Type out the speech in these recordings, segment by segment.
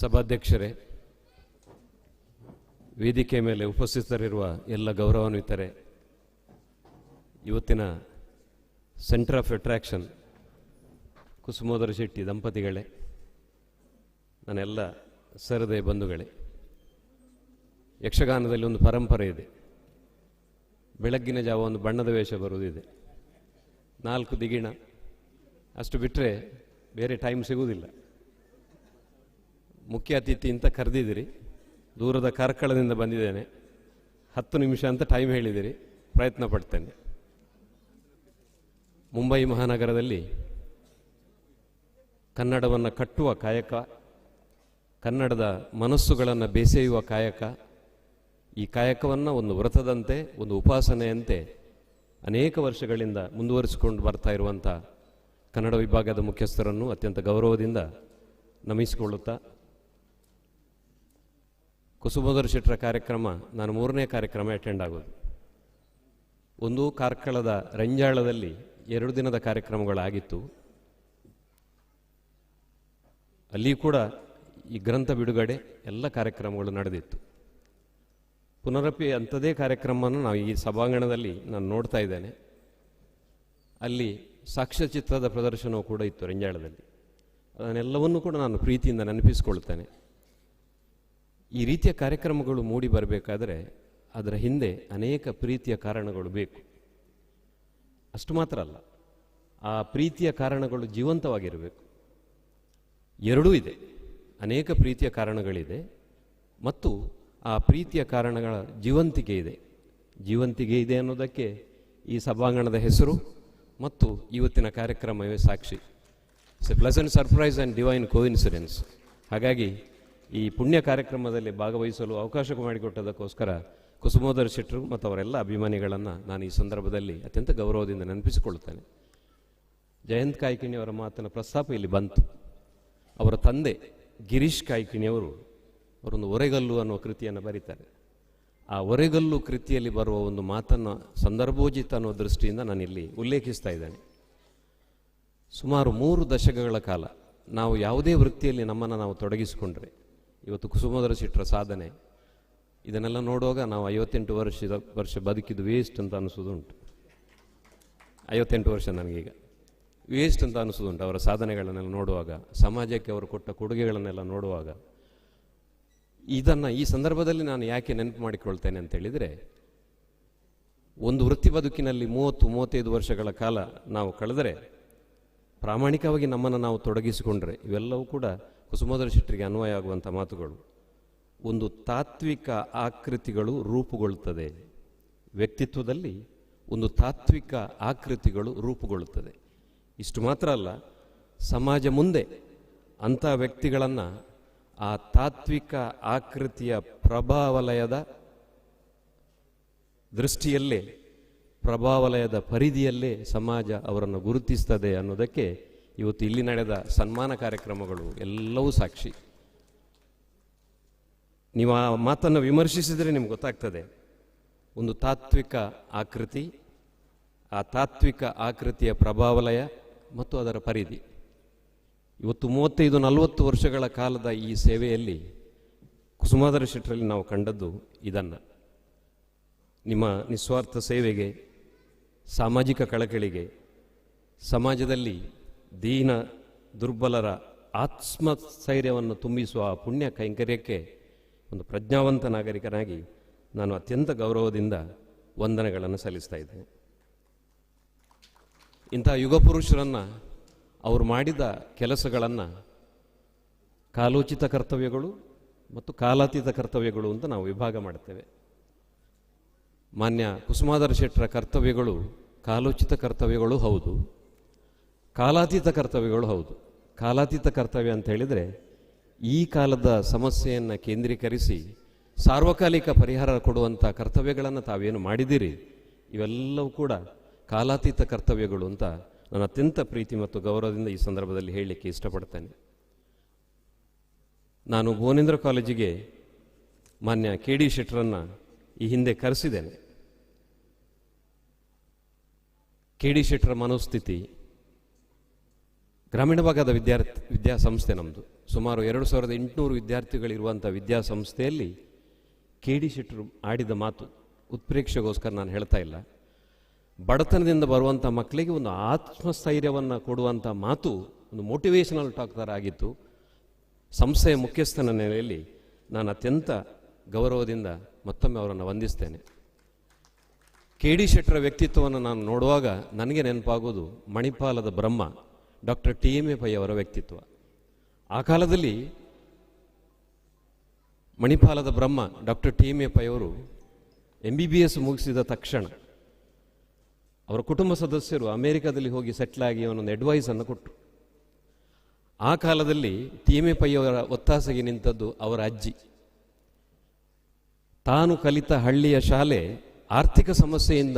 ಸಭಾಧ್ಯಕ್ಷರೇ, ವೇದಿಕೆ ಮೇಲೆ ಉಪಸ್ಥಿತರಿರುವ ಎಲ್ಲ ಗೌರವಾನ್ವಿತರೆ, ಇವತ್ತಿನ centre of attraction Kusumodara Shetty ದಂಪತಿಗಳೇ, ನನ್ನೆಲ್ಲ ಸರದೆ ಬಂಧುಗಳೇ, ಯಕ್ಷಗಾನದಲ್ಲಿ ಒಂದು ಪರಂಪರೆ ಇದೆ. ಬೆಳಗ್ಗಿನ ಜಾವ ಒಂದು ಬಣ್ಣದ ವೇಷ ಬರುವುದಿದೆ. ನಾಲ್ಕು ದಿಗಿಣ. ಅಷ್ಟು ಬಿಟ್ಟರೆ ಬೇರೆ ಟೈಮ್ ಸಿಗುವುದಿಲ್ಲ. ಮುಖ್ಯ ಅತಿಥಿ ಅಂತ ಕರೆದಿದ್ದೀರಿ. ದೂರದ ಕಾರ್ಕಳದಿಂದ ಬಂದಿದ್ದೇನೆ. ಹತ್ತು ನಿಮಿಷ ಅಂತ ಟೈಮ್ ಹೇಳಿದಿರಿ ಪ್ರಯತ್ನ ಪಡ್ತೇನೆ. ಮುಂಬೈ ಮಹಾನಗರದಲ್ಲಿ ಕನ್ನಡವನ್ನು ಕಟ್ಟುವ ಕಾಯಕ, ಕನ್ನಡದ ಮನಸ್ಸುಗಳನ್ನು ಬೇಸೆಯುವ ಕಾಯಕ, ಈ ಕಾಯಕವನ್ನು ಒಂದು ವ್ರತದಂತೆ, ಒಂದು ಉಪಾಸನೆಯಂತೆ ಅನೇಕ ವರ್ಷಗಳಿಂದ ಮುಂದುವರಿಸಿಕೊಂಡು ಬರ್ತಾ ಇರುವಂಥ ಕನ್ನಡ ವಿಭಾಗದ ಮುಖ್ಯಸ್ಥರನ್ನು ಅತ್ಯಂತ ಗೌರವದಿಂದ ನಮಿಸಿಕೊಳ್ಳುತ್ತಾ ಕುಸುಮೋದರ ಶೆಟ್ಟರ ಕಾರ್ಯಕ್ರಮ, ನಾನು ಮೂರನೇ ಕಾರ್ಯಕ್ರಮ ಅಟೆಂಡ್ ಆಗೋದು. ಒಂದು ಕಾರ್ಕಳದ ರಂಜಾಳದಲ್ಲಿ ಎರಡು ದಿನದ ಕಾರ್ಯಕ್ರಮಗಳಾಗಿತ್ತು. ಅಲ್ಲಿ ಕೂಡ ಈ ಗ್ರಂಥ ಬಿಡುಗಡೆ ಎಲ್ಲ ಕಾರ್ಯಕ್ರಮಗಳು ನಡೆದಿತ್ತು. ಪುನರಪಿ ಅಂಥದೇ ಕಾರ್ಯಕ್ರಮವನ್ನು ನಾವು ಈ ಸಭಾಂಗಣದಲ್ಲಿ ನಾನು ನೋಡ್ತಾ ಇದ್ದೇನೆ. ಅಲ್ಲಿ ಸಾಕ್ಷ್ಯಚಿತ್ರದ ಪ್ರದರ್ಶನವೂ ಕೂಡ ಇತ್ತು ರಂಜಾಳದಲ್ಲಿ. ಅದನ್ನೆಲ್ಲವನ್ನೂ ಕೂಡ ನಾನು ಪ್ರೀತಿಯಿಂದ ನೆನಪಿಸಿಕೊಳ್ತೇನೆ. ಈ ರೀತಿಯ ಕಾರ್ಯಕ್ರಮಗಳು ಮೂಡಿ ಬರಬೇಕಾದರೆ ಅದರ ಹಿಂದೆ ಅನೇಕ ಪ್ರೀತಿಯ ಕಾರಣಗಳು ಬೇಕು. ಅಷ್ಟು ಮಾತ್ರ ಅಲ್ಲ. ಆ ಪ್ರೀತಿಯ ಕಾರಣಗಳು ಜೀವಂತವಾಗಿರಬೇಕು. ಎರಡೂ ಇದೆ. ಅನೇಕ ಪ್ರೀತಿಯ ಕಾರಣಗಳಿದೆ ಮತ್ತು ಆ ಪ್ರೀತಿಯ ಕಾರಣಗಳ ಜೀವಂತಿಕೆ ಇದೆ. ಜೀವಂತಿಕೆ ಇದೆ ಅನ್ನೋದಕ್ಕೆ ಈ ಸಭಾಂಗಣದ ಹೆಸರು ಮತ್ತು ಇವತ್ತಿನ ಕಾರ್ಯಕ್ರಮವೇ ಸಾಕ್ಷಿ. It's a pleasant surprise and divine coincidence ಹಾಗಾಗಿ ಈ ಪುಣ್ಯ ಕಾರ್ಯಕ್ರಮದಲ್ಲಿ ಭಾಗವಹಿಸಲು ಅವಕಾಶ ಮಾಡಿಕೊಟ್ಟದಕ್ಕೋಸ್ಕರ ಕುಸುಮೋದರ ಶೆಟ್ಟರು ಮತ್ತು ಅವರೆಲ್ಲ ಅಭಿಮಾನಿಗಳನ್ನು ನಾನು ಈ ಸಂದರ್ಭದಲ್ಲಿ ಅತ್ಯಂತ ಗೌರವದಿಂದ ನೆನಪಿಸಿಕೊಳ್ಳುತ್ತೇನೆ. ಜಯಂತ್ ಕಾಯ್ಕಿಣಿಯವರ ಮಾತಿನ ಪ್ರಸ್ತಾಪ ಇಲ್ಲಿ ಬಂತು. ಅವರ ತಂದೆ ಗಿರೀಶ್ ಕಾಯ್ಕಿಣಿಯವರು ಅವರೊಂದು ಒರೆಗಲ್ಲು ಅನ್ನುವ ಕೃತಿಯನ್ನು ಬರೀತಾರೆ. ಆ ಒರೆಗಲ್ಲು ಕೃತಿಯಲ್ಲಿ ಬರುವ ಒಂದು ಮಾತನ್ನು ಸಂದರ್ಭೋಚಿತ ಅನ್ನೋ ದೃಷ್ಟಿಯಿಂದ ನಾನಿಲ್ಲಿ ಉಲ್ಲೇಖಿಸ್ತಾ ಇದ್ದೇನೆ. ಸುಮಾರು ಮೂರು ದಶಕಗಳ ಕಾಲ ನಾವು ಯಾವುದೇ ವೃತ್ತಿಯಲ್ಲಿ ನಮ್ಮನ್ನು ನಾವು ತೊಡಗಿಸಿಕೊಂಡ್ರೆ ಇವತ್ತು ಕುಸುಮಧರ ಸಿಟ್ರ ಸಾಧನೆ. ಇದನ್ನೆಲ್ಲ ನೋಡುವಾಗ ನಾವು ಐವತ್ತೆಂಟು ವರ್ಷದ, ವರ್ಷ ಬದುಕಿದ್ದು ವೇಸ್ಟ್ ಅಂತ ಅನಿಸೋದುಂಟು ಐವತ್ತೆಂಟು ವರ್ಷ ನನಗೀಗ. ವೇಸ್ಟ್ ಅಂತ ಅನಿಸೋದುಂಟು ಅವರ ಸಾಧನೆಗಳನ್ನೆಲ್ಲ ನೋಡುವಾಗ. ಸಮಾಜಕ್ಕೆ ಅವರು ಕೊಟ್ಟ ಕೊಡುಗೆಗಳನ್ನೆಲ್ಲ ನೋಡುವಾಗ. ಇದನ್ನು ಈ ಸಂದರ್ಭದಲ್ಲಿ ನಾನು ಯಾಕೆ ನೆನಪು ಮಾಡಿಕೊಳ್ತೇನೆ ಅಂತ ಹೇಳಿದರೆ, ಒಂದು ವೃತ್ತಿ ಬದುಕಿನಲ್ಲಿ ಮೂವತ್ತು, ಮೂವತ್ತೈದು ವರ್ಷಗಳ ಕಾಲ ನಾವು ಕಳೆದರೆ ಪ್ರಾಮಾಣಿಕವಾಗಿ ನಮ್ಮನ್ನು ನಾವು ತೊಡಗಿಸಿಕೊಂಡ್ರೆ ಇವೆಲ್ಲವೂ ಕೂಡ ಕುಸುಮೋದರ ಶೆಟ್ಟರಿಗೆ ಅನ್ವಯ ಆಗುವಂಥ ಮಾತುಗಳು. ಒಂದು ತಾತ್ವಿಕ ಆಕೃತಿಗಳು ರೂಪುಗೊಳ್ಳುತ್ತದೆ. ವ್ಯಕ್ತಿತ್ವದಲ್ಲಿ ಒಂದು ತಾತ್ವಿಕ ಆಕೃತಿಗಳು ರೂಪುಗೊಳ್ಳುತ್ತದೆ. ಇಷ್ಟು ಮಾತ್ರ ಅಲ್ಲ, ಸಮಾಜ ಮುಂದೆ ಅಂಥ ವ್ಯಕ್ತಿಗಳನ್ನು ಆ ತಾತ್ವಿಕ ಆಕೃತಿಯ ಪ್ರಭಾವಲಯದ ದೃಷ್ಟಿಯಲ್ಲೇ, ಪ್ರಭಾವಲಯದ ಪರಿಧಿಯಲ್ಲೇ ಸಮಾಜ ಅವರನ್ನು ಗುರುತಿಸ್ತದೆ ಅನ್ನೋದಕ್ಕೆ ಇವತ್ತು ಇಲ್ಲಿ ನಡೆದ ಸನ್ಮಾನ ಕಾರ್ಯಕ್ರಮಗಳು ಎಲ್ಲವೂ ಸಾಕ್ಷಿ. ನೀವು ಆ ಮಾತನ್ನು ವಿಮರ್ಶಿಸಿದರೆ ನಿಮ್ಗೆ ಗೊತ್ತಾಗ್ತದೆ. ಒಂದು ತಾತ್ವಿಕ ಆಕೃತಿ, ಆ ತಾತ್ವಿಕ ಆಕೃತಿಯ ಪ್ರಭಾವಲಯ ಮತ್ತು ಅದರ ಪರಿಧಿ. ಇವತ್ತು ಮೂವತ್ತೈದು, ನಲವತ್ತು ವರ್ಷಗಳ ಕಾಲದ ಈ ಸೇವೆಯಲ್ಲಿ ಕುಸುಮಾಧರ ಶೆಟ್ಟರಲ್ಲಿ ನಾವು ಕಂಡದ್ದು ಇದನ್ನು. ನಿಮ್ಮ ನಿಸ್ವಾರ್ಥ ಸೇವೆಗೆ, ಸಾಮಾಜಿಕ ಕಳಕಳಿಗೆ, ಸಮಾಜದಲ್ಲಿ ದೀನ ದುರ್ಬಲರ ಆತ್ಮಸ್ಥೈರ್ಯವನ್ನು ತುಂಬಿಸುವ ಪುಣ್ಯ ಕೈಂಕರ್ಯಕ್ಕೆ ಒಂದು ಪ್ರಜ್ಞಾವಂತ ನಾಗರಿಕನಾಗಿ ನಾನು ಅತ್ಯಂತ ಗೌರವದಿಂದ ವಂದನೆಗಳನ್ನು ಸಲ್ಲಿಸ್ತಾ ಇದ್ದೇನೆ. ಇಂಥ ಯುಗಪುರುಷರನ್ನು ಅವರು ಮಾಡಿದ ಕೆಲಸಗಳನ್ನು ಕಾಲೋಚಿತ ಕರ್ತವ್ಯಗಳು ಮತ್ತು ಕಾಲಾತೀತ ಕರ್ತವ್ಯಗಳು ಅಂತ ನಾವು ವಿಭಾಗ ಮಾಡ್ತೇವೆ ಮಾನ್ಯ ಕುಸುಮಾಧರ ಶೆಟ್ಟರ ಕರ್ತವ್ಯಗಳು ಕಾಲೋಚಿತ ಕರ್ತವ್ಯಗಳು ಹೌದು. ಕಾಲಾತೀತ ಕರ್ತವ್ಯಗಳು ಹೌದು. ಕಾಲಾತೀತ ಕರ್ತವ್ಯ ಅಂತ ಹೇಳಿದರೆ ಈ ಕಾಲದ ಸಮಸ್ಯೆಯನ್ನು ಕೇಂದ್ರೀಕರಿಸಿ ಸಾರ್ವಕಾಲಿಕ ಪರಿಹಾರ ಕೊಡುವಂಥ ಕರ್ತವ್ಯಗಳನ್ನು ತಾವೇನು ಮಾಡಿದ್ದೀರಿ? ಇವೆಲ್ಲವೂ ಕೂಡ ಕಾಲಾತೀತ ಕರ್ತವ್ಯಗಳು ಅಂತ ನಾನು ಅತ್ಯಂತ ಪ್ರೀತಿ ಮತ್ತು ಗೌರವದಿಂದ ಈ ಸಂದರ್ಭದಲ್ಲಿ ಹೇಳಲಿಕ್ಕೆ ಇಷ್ಟಪಡ್ತೇನೆ. ನಾನು ಭುವನೇಂದ್ರ ಕಾಲೇಜಿಗೆ ಮಾನ್ಯ ಕೆ ಡಿ ಶೆಟ್ಟರನ್ನು ಈ ಹಿಂದೆ ಕರೆಸಿದ್ದೇನೆ. ಕೆ ಡಿ ಶೆಟ್ಟರ ಮನೋಸ್ಥಿತಿ ಗ್ರಾಮೀಣ ಭಾಗದ ವಿದ್ಯಾರ್ಥಿ ವಿದ್ಯಾಸಂಸ್ಥೆ ನಮ್ಮದು ಸುಮಾರು ಎರಡು ಸಾವಿರದ ಎಂಟುನೂರು ವಿದ್ಯಾರ್ಥಿಗಳಿರುವಂಥ ವಿದ್ಯಾಸಂಸ್ಥೆಯಲ್ಲಿ ಕೆ ಡಿ ಶೆಟ್ಟರು ಆಡಿದ ಮಾತು ಉತ್ಪ್ರೇಕ್ಷೆಗೋಸ್ಕರ ನಾನು ಹೇಳ್ತಾ ಇಲ್ಲ. ಬಡತನದಿಂದ ಬರುವಂಥ ಮಕ್ಕಳಿಗೆ ಒಂದು ಆತ್ಮಸ್ಥೈರ್ಯವನ್ನು ಕೊಡುವಂಥ ಮಾತು ಒಂದು ಮೋಟಿವೇಶನಲ್ ಟಾಕ್ ಥರ ಆಗಿತ್ತು. ಸಂಸ್ಥೆಯ ಮುಖ್ಯಸ್ಥನ ನೆಲೆಯಲ್ಲಿ ನಾನು ಅತ್ಯಂತ ಗೌರವದಿಂದ ಮತ್ತೊಮ್ಮೆ ಅವರನ್ನು ವಂದಿಸ್ತೇನೆ. ಕೆ ಡಿ ಶೆಟ್ಟರ ವ್ಯಕ್ತಿತ್ವವನ್ನು ನಾನು ನೋಡುವಾಗ ನನಗೆ ನೆನಪಾಗೋದು ಮಣಿಪಾಲದ ಬ್ರಹ್ಮ. Doctor T M A Pai ಅವರ ವ್ಯಕ್ತಿತ್ವ. ಆ ಕಾಲದಲ್ಲಿ ಮಣಿಪಾಲದ ಬ್ರಹ್ಮ doctor T M A Pai ಅವರು ಎಂ ಬಿ ಬಿ ಎಸ್ ಮುಗಿಸಿದ ತಕ್ಷಣ ಅವರ ಕುಟುಂಬ ಸದಸ್ಯರು ಅಮೇರಿಕಾದಲ್ಲಿ ಹೋಗಿ ಸೆಟ್ಲ್ ಆಗಿ ಅವನೊಂದು ಅಡ್ವೈಸನ್ನು ಕೊಟ್ಟರು ಆ ಕಾಲದಲ್ಲಿ ಟಿ ಎಂ ಎ ಪೈ ಅವರ ಒತ್ತಾಸೆಗೆ ನಿಂತದ್ದು ಅವರ ಅಜ್ಜಿ. ತಾನು ಕಲಿತ ಹಳ್ಳಿಯ ಶಾಲೆ ಆರ್ಥಿಕ ಸಮಸ್ಯೆಯಿಂದ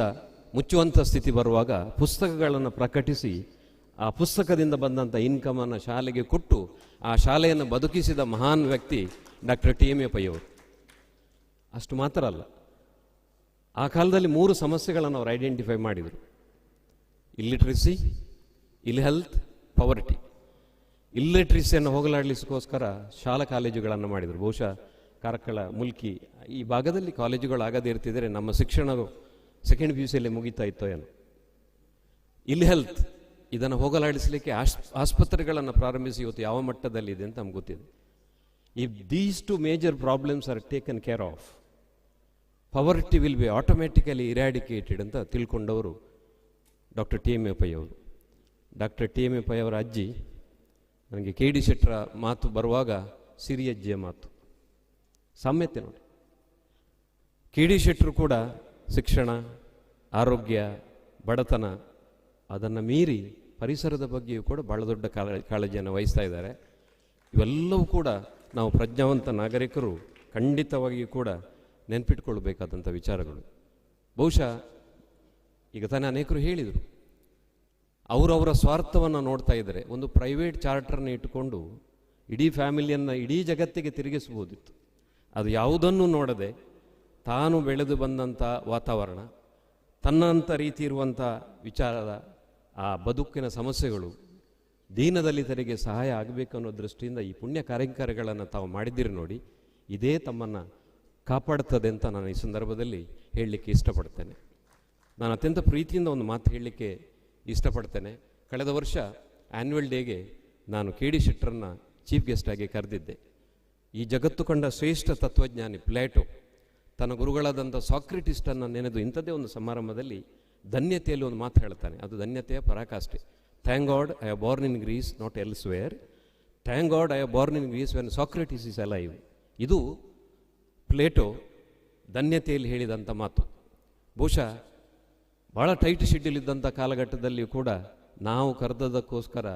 ಮುಚ್ಚುವಂಥ ಸ್ಥಿತಿ ಬರುವಾಗ ಪುಸ್ತಕಗಳನ್ನು ಪ್ರಕಟಿಸಿ ಆ ಪುಸ್ತಕದಿಂದ ಬಂದಂಥ ಇನ್ಕಮನ್ನು ಶಾಲೆಗೆ ಕೊಟ್ಟು ಆ ಶಾಲೆಯನ್ನು ಬದುಕಿಸಿದ ಮಹಾನ್ ವ್ಯಕ್ತಿ doctor T M A Pai ಅಷ್ಟು ಮಾತ್ರ ಅಲ್ಲ. ಆ ಕಾಲದಲ್ಲಿ ಮೂರು ಸಮಸ್ಯೆಗಳನ್ನು ಅವರು ಐಡೆಂಟಿಫೈ ಮಾಡಿದರು. ಇಲ್ಲಿಟ್ರಸಿ ಇಲ್ ಹೆಲ್ತ್ ಪವರ್ಟಿ ಇಲ್ಲಿಟ್ರಸಿಯನ್ನು ಹೋಗಲಾಡಿಸೋಸ್ಕರ ಶಾಲಾ ಕಾಲೇಜುಗಳನ್ನು ಮಾಡಿದರು. ಬಹುಶಃ ಕಾರ್ಕಳ, ಮುಲ್ಕಿ ಈ ಭಾಗದಲ್ಲಿ ಕಾಲೇಜುಗಳು ಆಗದೇ ಇರ್ತಿದ್ರೆ ನಮ್ಮ ಶಿಕ್ಷಣವು ಸೆಕೆಂಡ್ ಪಿ ಯು ಸಿಯಲ್ಲಿ ಮುಗಿತಾ ಇತ್ತೋ ಏನೋ. ಇಲ್ ಹೆಲ್ತ್ ಇದನ್ನು ಹೋಗಲಾಡಿಸಲಿಕ್ಕೆ ಆಸ್, ಆಸ್ಪತ್ರೆಗಳನ್ನು ಪ್ರಾರಂಭಿಸಿ ಇವತ್ತು ಯಾವ ಮಟ್ಟದಲ್ಲಿದೆ ಅಂತ ನಮ್ಗೆ ಗೊತ್ತಿದೆ. If these two major problems are taken care of poverty will be automatically eradicated ಅಂತ ತಿಳ್ಕೊಂಡವರು doctor T M A Pai ಅವರು. Doctor T M A Pai ಅವರ ಅಜ್ಜಿ, ನನಗೆ ಕೆ ಡಿ ಶೆಟ್ಟರ ಮಾತು ಬರುವಾಗ ಸಿರಿಯಜ್ಜಿಯ ಮಾತು. ಸಾಮ್ಯತೆ ನೋಡಿ. ಕೆ ಡಿ ಶೆಟ್ಟರು ಕೂಡ ಶಿಕ್ಷಣ, ಆರೋಗ್ಯ, ಬಡತನ ಅದನ್ನು ಮೀರಿ ಪರಿಸರದ ಬಗ್ಗೆಯೂ ಕೂಡ ಭಾಳ ದೊಡ್ಡ ಕಾಳ ಕಾಳಜಿಯನ್ನು ವಹಿಸ್ತಾ ಇದ್ದಾರೆ. ಇವೆಲ್ಲವೂ ಕೂಡ ನಾವು ಪ್ರಜ್ಞಾವಂತ ನಾಗರಿಕರು ಖಂಡಿತವಾಗಿಯೂ ಕೂಡ ನೆನಪಿಟ್ಕೊಳ್ಬೇಕಾದಂಥ ವಿಚಾರಗಳು. ಬಹುಶಃ ಈಗ ತಾನೇ ಅನೇಕರು ಹೇಳಿದರು ಅವರವರ ಸ್ವಾರ್ಥವನ್ನು ನೋಡ್ತಾ ಇದ್ದರೆ. ಒಂದು ಪ್ರೈವೇಟ್ ಚಾರ್ಟರ್ನ ಇಟ್ಟುಕೊಂಡು ಇಡೀ ಫ್ಯಾಮಿಲಿಯನ್ನು ಇಡೀ ಜಗತ್ತಿಗೆ ತಿರುಗಿಸ್ಬೋದಿತ್ತು ಅದು ಯಾವುದನ್ನು ನೋಡದೆ ತಾನು ಬೆಳೆದು ಬಂದಂಥ ವಾತಾವರಣ, ತನ್ನಂಥ ರೀತಿ ಇರುವಂಥ ವಿಚಾರದ ಆ ಬದುಕಿನ ಸಮಸ್ಯೆಗಳು ದೀನದಲಿತರಿಗೆ ಸಹಾಯ ಆಗಬೇಕು ಅನ್ನೋ ದೃಷ್ಟಿಯಿಂದ ಈ ಪುಣ್ಯ ಕಾರ್ಯಂಕಾರಗಳನ್ನು ತಾವು ಮಾಡಿದ್ದೀರಿ ನೋಡಿ, ಇದೇ ತಮ್ಮನ್ನು ಕಾಪಾಡ್ತದೆ ಅಂತ ನಾನು ಈ ಸಂದರ್ಭದಲ್ಲಿ ಹೇಳಲಿಕ್ಕೆ ಇಷ್ಟಪಡ್ತೇನೆ. ನಾನು ಅತ್ಯಂತ ಪ್ರೀತಿಯಿಂದ ಒಂದು ಮಾತು ಹೇಳಲಿಕ್ಕೆ ಇಷ್ಟಪಡ್ತೇನೆ. ಕಳೆದ ವರ್ಷ ಆ್ಯನ್ಯುವಲ್ ಡೇಗೆ ನಾನು ಕೆ ಡಿ ಶೆಟ್ಟರನ್ನು ಚೀಫ್ ಗೆಸ್ಟಾಗಿ ಕರೆದಿದ್ದೆ. ಈ ಜಗತ್ತು ಕಂಡ ಶ್ರೇಷ್ಠ ತತ್ವಜ್ಞಾನಿ ಪ್ಲೇಟೋ, ತನ್ನ ಗುರುಗಳಾದಂಥ ಸಾಕ್ರಿಟಿಸ್ಟನ್ನು ನೆನೆದು ಇಂಥದ್ದೇ ಒಂದು ಸಮಾರಂಭದಲ್ಲಿ ಧನ್ಯತೆಯಲ್ಲಿ ಒಂದು ಮಾತು ಹೇಳ್ತಾನೆ. ಅದು ಧನ್ಯತೆಯ ಪರಾಕಾಷ್ಠೆ. Thank God I are born in Greece not elsewhere thank God I are born in Greece when Socrates is alive ಇದು ಪ್ಲೇಟೋ ಧನ್ಯತೆಯಲ್ಲಿ ಹೇಳಿದಂಥ ಮಾತು. ಬಹುಶಃ ಭಾಳ ಟೈಟ್ ಶೆಡ್ಯೂಲ್ ಇದ್ದಂಥ ಕಾಲಘಟ್ಟದಲ್ಲಿಯೂ ಕೂಡ ನಾವು ಕರೆದದಕ್ಕೋಸ್ಕರ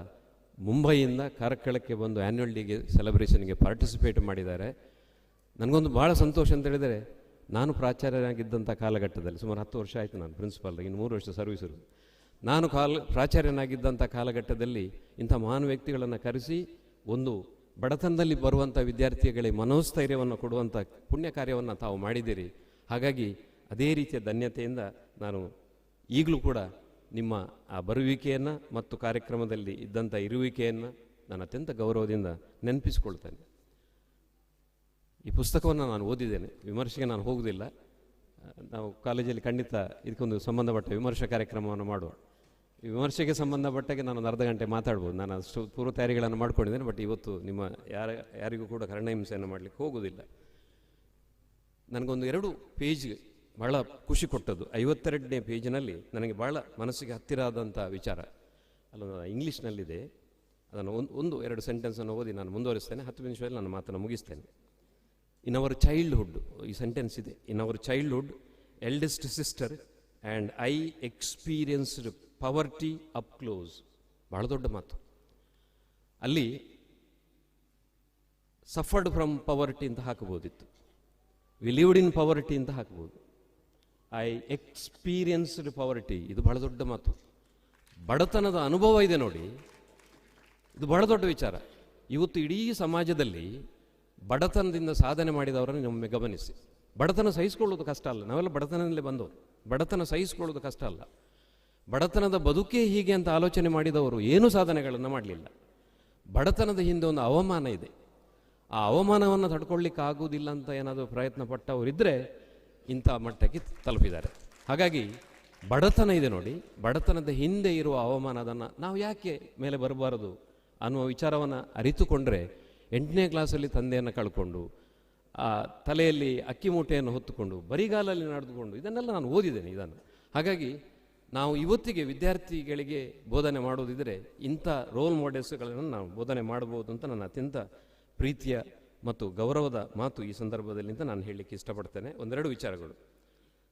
ಮುಂಬೈಯಿಂದ ಕಾರ್ಕಳಕ್ಕೆ ಬಂದು ಆ್ಯನ್ಯುವಲ್ ಡೇಗೆ ಸೆಲೆಬ್ರೇಷನ್ಗೆ ಪಾರ್ಟಿಸಿಪೇಟ್ ಮಾಡಿದ್ದಾರೆ. ನನಗೊಂದು ಭಾಳ ಸಂತೋಷ ಅಂತ ಹೇಳಿದರೆ ನಾನು ಪ್ರಾಚಾರ್ಯನಾಗಿದ್ದಂಥ ಕಾಲಘಟ್ಟದಲ್ಲಿ ಸುಮಾರು ಹತ್ತು ವರ್ಷ ಆಯಿತು ನಾನು ಪ್ರಿನ್ಸಿಪಾಲ್ ಇನ್ನು ಮೂರು ವರ್ಷ ಸರ್ವಿಸ್ ಇರೋದು ನಾನು ಕಾಲ, ಪ್ರಾಚಾರ್ಯನಾಗಿದ್ದಂಥ ಕಾಲಘಟ್ಟದಲ್ಲಿ ಇಂಥ ಮಹಾನ್ ವ್ಯಕ್ತಿಗಳನ್ನು ಕರೆಸಿ ಒಂದು ಬಡತನದಲ್ಲಿ ಬರುವಂಥ ವಿದ್ಯಾರ್ಥಿಗಳಿಗೆ ಮನೋಸ್ಥೈರ್ಯವನ್ನು ಕೊಡುವಂಥ ಪುಣ್ಯ ಕಾರ್ಯವನ್ನು ತಾವು ಮಾಡಿದ್ದೀರಿ. ಹಾಗಾಗಿ ಅದೇ ರೀತಿಯ ಧನ್ಯತೆಯಿಂದ ನಾನು ಈಗಲೂ ಕೂಡ ನಿಮ್ಮ ಆ ಬರುವಿಕೆಯನ್ನು ಮತ್ತು ಕಾರ್ಯಕ್ರಮದಲ್ಲಿ ಇದ್ದಂಥ ಇರುವಿಕೆಯನ್ನು ನಾನು ಅತ್ಯಂತ ಗೌರವದಿಂದ ನೆನಪಿಸಿಕೊಳ್ತೇನೆ. ಈ ಪುಸ್ತಕವನ್ನು ನಾನು ಓದಿದ್ದೇನೆ. ವಿಮರ್ಶೆಗೆ ನಾನು ಹೋಗುವುದಿಲ್ಲ. ನಾವು ಕಾಲೇಜಲ್ಲಿ ಖಂಡಿತ ಇದಕ್ಕೊಂದು ಸಂಬಂಧಪಟ್ಟ ವಿಮರ್ಶೆ ಕಾರ್ಯಕ್ರಮವನ್ನು ಮಾಡುವ. ವಿಮರ್ಶೆಗೆ ಸಂಬಂಧಪಟ್ಟಾಗೆ ನಾನು ಒಂದು ಅರ್ಧ ಗಂಟೆ ಮಾತಾಡ್ಬೋದು. ನಾನು ಅಷ್ಟು ಪೂರ್ವ ತಯಾರಿಗಳನ್ನು ಮಾಡ್ಕೊಂಡಿದ್ದೇನೆ, ಬಟ್ ಇವತ್ತು ನಿಮ್ಮ ಯಾರ, ಯಾರಿಗೂ ಕೂಡ ಕರ್ಣಹಿಂಸೆಯನ್ನು ಮಾಡಲಿಕ್ಕೆ ಹೋಗುವುದಿಲ್ಲ. ನನಗೊಂದು ಎರಡು ಪೇಜ್ ಭಾಳ ಖುಷಿ ಕೊಟ್ಟದ್ದು. ಐವತ್ತೆರಡನೇ ಪೇಜಿನಲ್ಲಿ ನನಗೆ ಭಾಳ ಮನಸ್ಸಿಗೆ ಹತ್ತಿರ ಆದಂಥ ವಿಚಾರ. ಅಲ್ಲೊಂದು ಇಂಗ್ಲೀಷ್ನಲ್ಲಿದೆ. ಅದನ್ನು ಒಂದು ಒಂದು, ಎರಡು ಸೆಂಟೆನ್ಸನ್ನು ಓದಿ ನಾನು ಮುಂದುವರಿಸ್ತೇನೆ. ಹತ್ತು ನಿಮಿಷದಲ್ಲಿ ನಾನು ಮಾತನ್ನು ಮುಗಿಸ್ತೇನೆ. ಇನ್ ಅವರ್ ಚೈಲ್ಡ್ಹುಡ್ ಈ ಸೆಂಟೆನ್ಸ್ ಇದೆ. In our childhood eldest sister and I experienced poverty up close ಭಾಳ ದೊಡ್ಡ ಮಾತು. ಅಲ್ಲಿ ಸಫರ್ಡ್ ಫ್ರಮ್ ಪವರ್ಟಿ ಅಂತ ಹಾಕಬಹುದಿತ್ತು. ವಿ ಲಿವ್ಡ್ ಇನ್ ಪವರ್ಟಿ ಅಂತ ಹಾಕ್ಬೋದು ಐ ಎಕ್ಸ್ಪೀರಿಯನ್ಸ್ಡ್ ಪವರ್ಟಿ ಇದು ಬಹಳ ದೊಡ್ಡ ಮಾತು. ಬಡತನದ ಅನುಭವ ಇದೆ ನೋಡಿ. ಇದು ಬಹಳ ದೊಡ್ಡ ವಿಚಾರ. ಇವತ್ತು ಇಡೀ ಸಮಾಜದಲ್ಲಿ ಬಡತನದಿಂದ ಸಾಧನೆ ಮಾಡಿದವರನ್ನು ಒಮ್ಮೆ ಗಮನಿಸಿ. ಬಡತನ ಸಹಿಸಿಕೊಳ್ಳೋದು ಕಷ್ಟ ಅಲ್ಲ. ನಾವೆಲ್ಲ ಬಡತನದಲ್ಲೇ ಬಂದವರು. ಬಡತನ ಸಹಿಸಿಕೊಳ್ಳೋದು ಕಷ್ಟ ಅಲ್ಲ. ಬಡತನದ ಬದುಕೇ ಹೀಗೆ ಅಂತ ಆಲೋಚನೆ ಮಾಡಿದವರು ಏನೂ ಸಾಧನೆಗಳನ್ನು ಮಾಡಲಿಲ್ಲ. ಬಡತನದ ಹಿಂದೆ ಒಂದು ಅವಮಾನ ಇದೆ. ಆ ಅವಮಾನವನ್ನು ತಡ್ಕೊಳ್ಳಿಕ್ಕೆ ಆಗುವುದಿಲ್ಲ ಅಂತ ಏನಾದರೂ ಪ್ರಯತ್ನ ಪಟ್ಟವರಿದ್ದರೆ ಇಂಥ ಮಟ್ಟಕ್ಕೆ ತಲುಪಿದ್ದಾರೆ. ಹಾಗಾಗಿ ಬಡತನ ಇದೆ ನೋಡಿ. ಬಡತನದ ಹಿಂದೆ ಇರುವ ಅವಮಾನದನ್ನು ನಾವು ಯಾಕೆ ಮೇಲೆ ಬರಬಾರದು ಅನ್ನುವ ವಿಚಾರವನ್ನು ಅರಿತುಕೊಂಡ್ರೆ ಎಂಟನೇ ಕ್ಲಾಸಲ್ಲಿ ತಂದೆಯನ್ನು ಕಳ್ಕೊಂಡು, ಆ ತಲೆಯಲ್ಲಿ ಅಕ್ಕಿ ಮೂಟೆಯನ್ನು ಹೊತ್ತುಕೊಂಡು, ಬರಿಗಾಲಲ್ಲಿ ನಡೆದುಕೊಂಡು, ಇದನ್ನೆಲ್ಲ ನಾನು ಓದಿದ್ದೇನೆ ಇದನ್ನು. ಹಾಗಾಗಿ ನಾವು ಇವತ್ತಿಗೆ ವಿದ್ಯಾರ್ಥಿಗಳಿಗೆ ಬೋಧನೆ ಮಾಡೋದಿದ್ದರೆ ಇಂಥ ರೋಲ್ ಮಾಡೆಲ್ಸ್ಗಳನ್ನು ನಾವು ಬೋಧನೆ ಮಾಡಬಹುದು ಅಂತ ನನ್ನ ಅತ್ಯಂತ ಪ್ರೀತಿಯ ಮತ್ತು ಗೌರವದ ಮಾತು ಈ ಸಂದರ್ಭದಲ್ಲಿ ಅಂತ ನಾನು ಹೇಳಲಿಕ್ಕೆ ಇಷ್ಟಪಡ್ತೇನೆ. ಒಂದೆರಡು ವಿಚಾರಗಳು.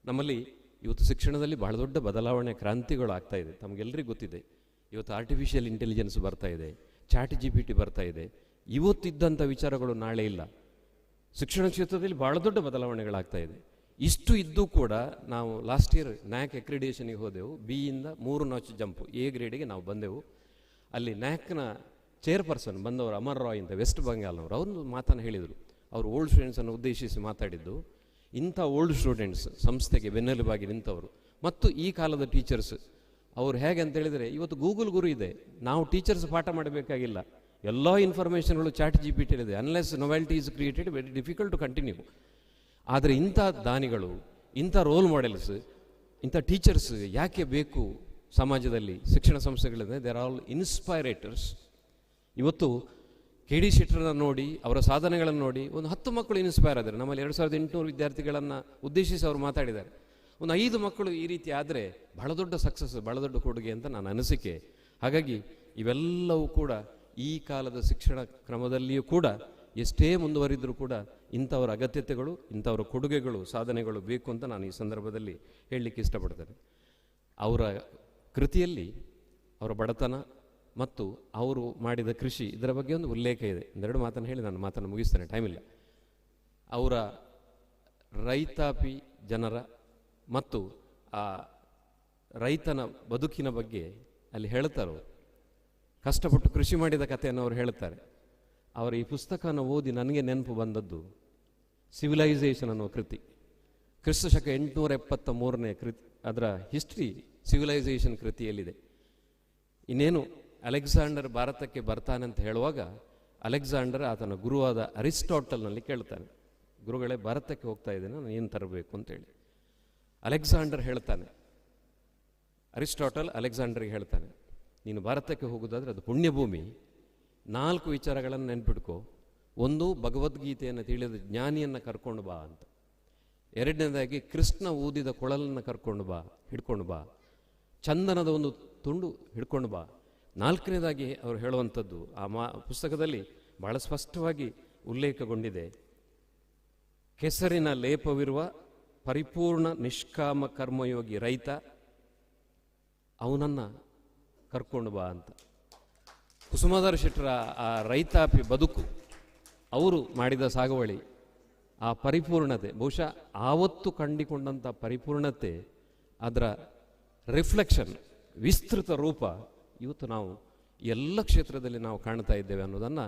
ನಮ್ಮಲ್ಲಿ ಇವತ್ತು ಶಿಕ್ಷಣದಲ್ಲಿ ಬಹಳ ದೊಡ್ಡ ಬದಲಾವಣೆ ಕ್ರಾಂತಿಗಳು ಆಗ್ತಾ ಇದೆ. ತಮಗೆಲ್ಲರಿಗೂ ಗೊತ್ತಿದೆ. ಇವತ್ತು ಆರ್ಟಿಫಿಷಿಯಲ್ ಇಂಟೆಲಿಜೆನ್ಸ್ ಬರ್ತಾ ಇದೆ. ಚಾಟ್ ಜಿ ಪಿ ಟಿ ಬರ್ತಾ ಇದೆ. ಇವತ್ತಿದ್ದಂಥ ವಿಚಾರಗಳು ನಾಳೆ ಇಲ್ಲ. ಶಿಕ್ಷಣ ಕ್ಷೇತ್ರದಲ್ಲಿ ಭಾಳ ದೊಡ್ಡ ಬದಲಾವಣೆಗಳಾಗ್ತಾ ಇದೆ. ಇಷ್ಟು ಇದ್ದು ಕೂಡ ನಾವು ಲಾಸ್ಟ್ ಇಯರ್ ನ್ಯಾಕ್ ಅಕ್ರಿಡೇಷನ್ಗೆ ಹೋದೆವು. ಬಿ ಇಂದ ಮೂರು ನಾಚ್ ಜಂಪು ಎ ಗ್ರೇಡಿಗೆ ನಾವು ಬಂದೆವು. ಅಲ್ಲಿ ನ್ಯಾಕ್ನ ಚೇರ್ಪರ್ಸನ್ ಬಂದವರು ಅಮರ್ ರಾಯ್ ಅಂತ ವೆಸ್ಟ್ ಬಂಗಾಲ್ನವರು ಅವರು ಮಾತನ್ನು ಹೇಳಿದರು. ಅವರು ಓಲ್ಡ್ ಸ್ಟೂಡೆಂಟ್ಸನ್ನು ಉದ್ದೇಶಿಸಿ ಮಾತಾಡಿದ್ದು. ಇಂಥ ಓಲ್ಡ್ ಸ್ಟೂಡೆಂಟ್ಸ್ ಸಂಸ್ಥೆಗೆ ಬೆನ್ನೆಲುಬಾಗಿ ನಿಂತವರು. ಮತ್ತು ಈ ಕಾಲದ ಟೀಚರ್ಸ್ ಅವ್ರು ಹೇಗೆ ಅಂತ ಹೇಳಿದರೆ, ಇವತ್ತು ಗೂಗಲ್ ಗುರು ಇದೆ. ನಾವು ಟೀಚರ್ಸ್ ಪಾಠ ಮಾಡಬೇಕಾಗಿಲ್ಲ. ಎಲ್ಲ ಇನ್ಫಾರ್ಮೇಷನ್ಗಳು ಚಾಟ್ ಜಿ ಪಿ ಇದೆ. Unless novelty is created very difficult to continue ಆದರೆ ಇಂಥ ದಾನಿಗಳು, ಇಂಥ ರೋಲ್ ಮಾಡೆಲ್ಸ್ ಇಂಥ ಟೀಚರ್ಸ್ ಯಾಕೆ ಬೇಕು ಸಮಾಜದಲ್ಲಿ? ಶಿಕ್ಷಣ ಸಂಸ್ಥೆಗಳಿದೆ ದೇರ್ ಆಲ್ ಇನ್ಸ್ಪೈರೇಟರ್ಸ್ ಇವತ್ತು ಕೆ ಡಿ ಶೆಟ್ಟರನ್ನ ನೋಡಿ, ಅವರ ಸಾಧನೆಗಳನ್ನು ನೋಡಿ, ಒಂದು ಹತ್ತು ಮಕ್ಕಳು ಇನ್ಸ್ಪೈರ್ ಆದರೆ, ನಮ್ಮಲ್ಲಿ ಎರಡು ಸಾವಿರದ ಎಂಟುನೂರು ವಿದ್ಯಾರ್ಥಿಗಳನ್ನು ಉದ್ದೇಶಿಸಿ ಅವರು ಮಾತಾಡಿದ್ದಾರೆ. ಒಂದು ಐದು ಮಕ್ಕಳು ಈ ರೀತಿ ಆದರೆ ಬಹಳ ದೊಡ್ಡ ಸಕ್ಸಸ್ ಬಹಳ ದೊಡ್ಡ ಕೊಡುಗೆ ಅಂತ ನನ್ನ ಅನಿಸಿಕೆ. ಹಾಗಾಗಿ ಇವೆಲ್ಲವೂ ಕೂಡ ಈ ಕಾಲದ ಶಿಕ್ಷಣ ಕ್ರಮದಲ್ಲಿಯೂ ಕೂಡ ಎಷ್ಟೇ ಮುಂದುವರಿದರೂ ಕೂಡ ಇಂಥವರ ಅಗತ್ಯತೆಗಳು, ಇಂಥವರ ಕೊಡುಗೆಗಳು, ಸಾಧನೆಗಳು ಬೇಕು ಅಂತ ನಾನು ಈ ಸಂದರ್ಭದಲ್ಲಿ ಹೇಳಲಿಕ್ಕೆ ಇಷ್ಟಪಡ್ತೇನೆ. ಅವರ ಕೃತಿಯಲ್ಲಿ ಅವರ ಬಡತನ ಮತ್ತು ಅವರು ಮಾಡಿದ ಕೃಷಿ ಇದರ ಬಗ್ಗೆ ಒಂದು ಉಲ್ಲೇಖ ಇದೆ. ಒಂದೆರಡು ಮಾತನ್ನು ಹೇಳಿ ನಾನು ಮಾತನ್ನು ಮುಗಿಸ್ತೇನೆ ಟೈಮ್ ಇಲ್ಲ. ಅವರ ರೈತಾಪಿ ಜನರ ಮತ್ತು ಆ ರೈತನ ಬದುಕಿನ ಬಗ್ಗೆ ಅಲ್ಲಿ ಹೇಳ್ತಾರೋ ಕಷ್ಟಪಟ್ಟು ಕೃಷಿ ಮಾಡಿದ ಕಥೆಯನ್ನು ಅವರು ಹೇಳ್ತಾರೆ ಅವರ ಈ ಪುಸ್ತಕನ ಓದಿ ನನಗೆ ನೆನಪು ಬಂದದ್ದು ಸಿವಿಲೈಸೇಷನ್ ಅನ್ನೋ ಕೃತಿ. ಕ್ರಿಸ್ತ ಶಕ ಎಂಟುನೂರ ಎಪ್ಪತ್ತ ಮೂರನೇ ಕೃತಿ, ಅದರ ಹಿಸ್ಟ್ರಿ ಸಿವಿಲೈಸೇಷನ್ ಕೃತಿಯಲ್ಲಿದೆ. ಇನ್ನೇನು, ಅಲೆಕ್ಸಾಂಡರ್ ಭಾರತಕ್ಕೆ ಬರ್ತಾನೆ ಅಂತ ಹೇಳುವಾಗ ಅಲೆಕ್ಸಾಂಡರ್ ಆತನ ಗುರುವಾದ ಅರಿಸ್ಟಾಟಲ್ನಲ್ಲಿ ಕೇಳ್ತಾನೆ, ಗುರುಗಳೇ ಭಾರತಕ್ಕೆ ಹೋಗ್ತಾ ಇದ್ದೇನೆ, ನಾನು ಏನು ತರಬೇಕು ಅಂತೇಳಿ ಅಲೆಕ್ಸಾಂಡರ್ ಹೇಳ್ತಾನೆ, ಅರಿಸ್ಟಾಟಲ್ ಅಲೆಕ್ಸಾಂಡರ್ಗೆ ಹೇಳ್ತಾನೆ ನೀನು ಭಾರತಕ್ಕೆ ಹೋಗೋದಾದರೆ ಅದು ಪುಣ್ಯಭೂಮಿ. ನಾಲ್ಕು ವಿಚಾರಗಳನ್ನು ನೆನ್ಪಿಟ್ಕೋ. ಒಂದು, ಭಗವದ್ಗೀತೆಯನ್ನು ತಿಳಿದ ಜ್ಞಾನಿಯನ್ನು ಕರ್ಕೊಂಡು ಬಾ ಅಂತ. ಎರಡನೇದಾಗಿ, ಕೃಷ್ಣ ಊದಿದ ಕೊಳಲನ್ನು ಕರ್ಕೊಂಡು ಬಾ, ಹಿಡ್ಕೊಂಡು ಬಾ. ಚಂದನದ ಒಂದು ತುಂಡು ಹಿಡ್ಕೊಂಡು ಬಾ. ನಾಲ್ಕನೇದಾಗಿ ಅವರು ಹೇಳುವಂಥದ್ದು, ಆ ಮಾ, ಪುಸ್ತಕದಲ್ಲಿ ಬಹಳ ಸ್ಪಷ್ಟವಾಗಿ ಉಲ್ಲೇಖಗೊಂಡಿದೆ. ಕೆಸರಿನ ಲೇಪವಿರುವ ಪರಿಪೂರ್ಣ ನಿಷ್ಕಾಮ ಕರ್ಮಯೋಗಿ ರೈತ, ಅವನನ್ನು ಕರ್ಕೊಂಡು ಬಾ ಅಂತ. ಕುಸುಮಾಧರ ಶೆಟ್ಟರ ಆ ರೈತಾಪಿ ಬದುಕು, ಅವರು ಮಾಡಿದ ಸಾಗುವಳಿ, ಆ ಪರಿಪೂರ್ಣತೆ, ಬಹುಶಃ ಆವತ್ತು ಕಂಡಿಕೊಂಡಂಥ ಪರಿಪೂರ್ಣತೆ, ಅದರ ರಿಫ್ಲೆಕ್ಷನ್, ವಿಸ್ತೃತ ರೂಪ ಇವತ್ತು ನಾವು ಎಲ್ಲ ಕ್ಷೇತ್ರದಲ್ಲಿ ನಾವು ಕಾಣ್ತಾ ಇದ್ದೇವೆ ಅನ್ನೋದನ್ನು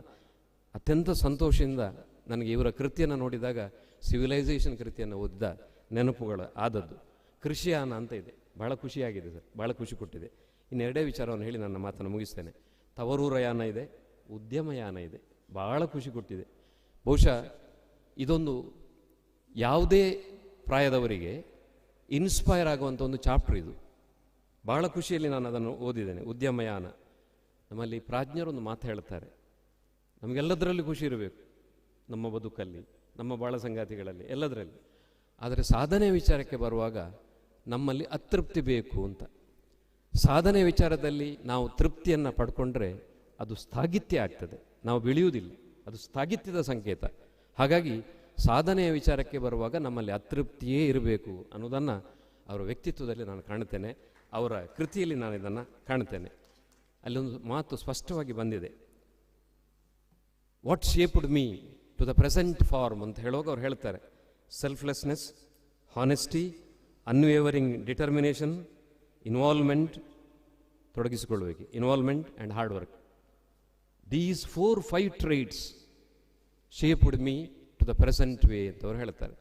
ಅತ್ಯಂತ ಸಂತೋಷದಿಂದ ನನಗೆ ಇವರ ಕೃತಿಯನ್ನು ನೋಡಿದಾಗ ಸಿವಿಲೈಸೇಷನ್ ಕೃತಿಯನ್ನು ಓದಿದ ನೆನಪುಗಳು ಆದದ್ದು. ಕೃಷಿಯಾನ ಅಂತ ಇದೆ. ಭಾಳ ಖುಷಿಯಾಗಿದೆ ಸರ್. ಭಾಳ ಖುಷಿ ಕೊಟ್ಟಿದೆ. ಇನ್ನೆರಡೇ ವಿಚಾರವನ್ನು ಹೇಳಿ ನನ್ನ ಮಾತನ್ನು ಮುಗಿಸ್ತೇನೆ. ತವರೂರಯಾನ ಇದೆ, ಉದ್ಯಮಯಾನ ಇದೆ ಭಾಳ ಖುಷಿ ಕೊಟ್ಟಿದೆ. ಬಹುಶಃ ಇದೊಂದು ಯಾವುದೇ ಪ್ರಾಯದವರಿಗೆ ಇನ್ಸ್ಪೈರ್ ಆಗುವಂಥ ಒಂದು ಚಾಪ್ಟರ್ ಇದು. ಭಾಳ ಖುಷಿಯಲ್ಲಿ ನಾನು ಅದನ್ನು ಓದಿದ್ದೇನೆ, ಉದ್ಯಮಯಾನ. ನಮ್ಮಲ್ಲಿ ಪ್ರಾಜ್ಞರೊಂದು ಮಾತು ಹೇಳ್ತಾರೆ, ನಮಗೆಲ್ಲದರಲ್ಲಿ ಖುಷಿ ಇರಬೇಕು, ನಮ್ಮ ಬದುಕಲ್ಲಿ, ನಮ್ಮ ಬಾಳ ಸಂಗಾತಿಗಳಲ್ಲಿ, ಎಲ್ಲದರಲ್ಲಿ. ಆದರೆ ಸಾಧನೆ ವಿಚಾರಕ್ಕೆ ಬರುವಾಗ ನಮ್ಮಲ್ಲಿ ಅತೃಪ್ತಿ ಬೇಕು ಅಂತ. ಸಾಧನೆ ವಿಚಾರದಲ್ಲಿ ನಾವು ತೃಪ್ತಿಯನ್ನು ಪಡ್ಕೊಂಡ್ರೆ ಅದು ಸ್ಥಾಗಿತ್ಯ ಆಗ್ತದೆ. ನಾವು ಬೆಳೆಯುವುದಿಲ್ಲ. ಅದು ಸ್ಥಾಗಿತ್ಯದ ಸಂಕೇತ. ಹಾಗಾಗಿ ಸಾಧನೆಯ ವಿಚಾರಕ್ಕೆ ಬರುವಾಗ ನಮ್ಮಲ್ಲಿ ಅತೃಪ್ತಿಯೇ ಇರಬೇಕು ಅನ್ನೋದನ್ನು ಅವರ ವ್ಯಕ್ತಿತ್ವದಲ್ಲಿ ನಾನು ಕಾಣುತ್ತೇನೆ ಅವರ ಕೃತಿಯಲ್ಲಿ ನಾನು ಇದನ್ನು ಕಾಣುತ್ತೇನೆ ಅಲ್ಲೊಂದು ಮಾತು ಸ್ಪಷ್ಟವಾಗಿ ಬಂದಿದೆ. What shaped me to the present form ಅಂತ ಹೇಳುವಾಗ ಅವ್ರು ಹೇಳ್ತಾರೆ. Selflessness honesty unwavering determination involvement ತೊಡಗಿಸಿಕೊಳ್ಳುವಿಕೆ involvement and hard work these four five traits shaped me to the present way ಅಂತ ಅವ್ರು ಹೇಳ್ತಾರೆ.